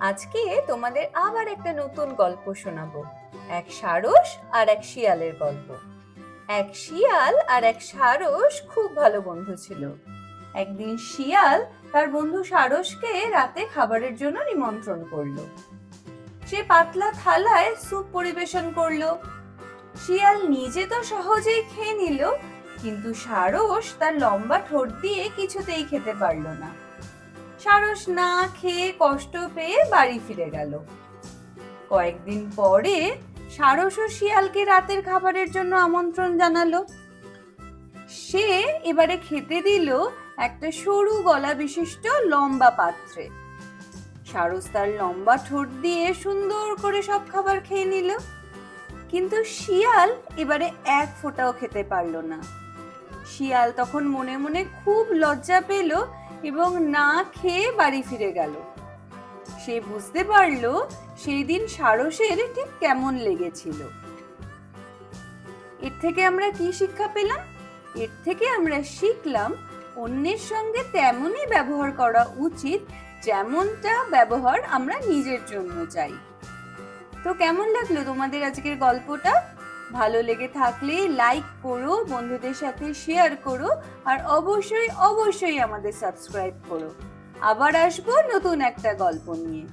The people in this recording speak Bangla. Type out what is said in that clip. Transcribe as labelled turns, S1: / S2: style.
S1: আজকে তোমাদের আবার একটা নতুন গল্প শোনাবো। এক সারস আর এক শিয়ালের গল্প। এক শিয়াল আর এক সারস খুব ভালো বন্ধু ছিল। একদিন শিয়াল তার বন্ধু সারসকে রাতে খাবারের জন্য নিমন্ত্রণ করল। সে পাতলা থালায় স্যুপ পরিবেশন করল। শিয়াল নিজে তো সহজেই খেয়ে নিল, কিন্তু সারস তার লম্বা ঠোঁট দিয়ে কিছুতেই খেতে পারল না। সারস না খেয়ে কষ্ট পেয়ে বাড়ি ফিরে গেল। কয়েকদিন পরে সারস ও শিয়ালকে রাতের খাবারের জন্য আমন্ত্রণ জানালো। সে এবারে খেতে দিল একটা সরু গলা বিশিষ্ট লম্বা পাত্রে। সারস তার লম্বা ঠোঁট দিয়ে সুন্দর করে সব খাবার খেয়ে নিল। কিন্তু শিয়াল এবারে এক ফোঁটাও খেতে পারল না। শিয়াল তখন মনে মনে খুব লজ্জা পেল এবং না খেয়ে বাড়ি ফিরে গেল। সে বুঝতে পারল সেই দিন সারসের ঠিক কেমন লেগেছিল। এর থেকে আমরা কি শিক্ষা পেলাম? এর থেকে আমরা শিখলাম অন্যের সঙ্গে তেমনই ব্যবহার করা উচিত যেমনটা ব্যবহার আমরা নিজের জন্য চাই। তো কেমন লাগল তোমাদের আজকের গল্পটা? ভালো লেগে থাকলে লাইক করো, বন্ধুদের সাথে শেয়ার করো আর অবশ্যই অবশ্যই আমাদের সাবস্ক্রাইব করো। আবার আসব নতুন একটা গল্প নিয়ে।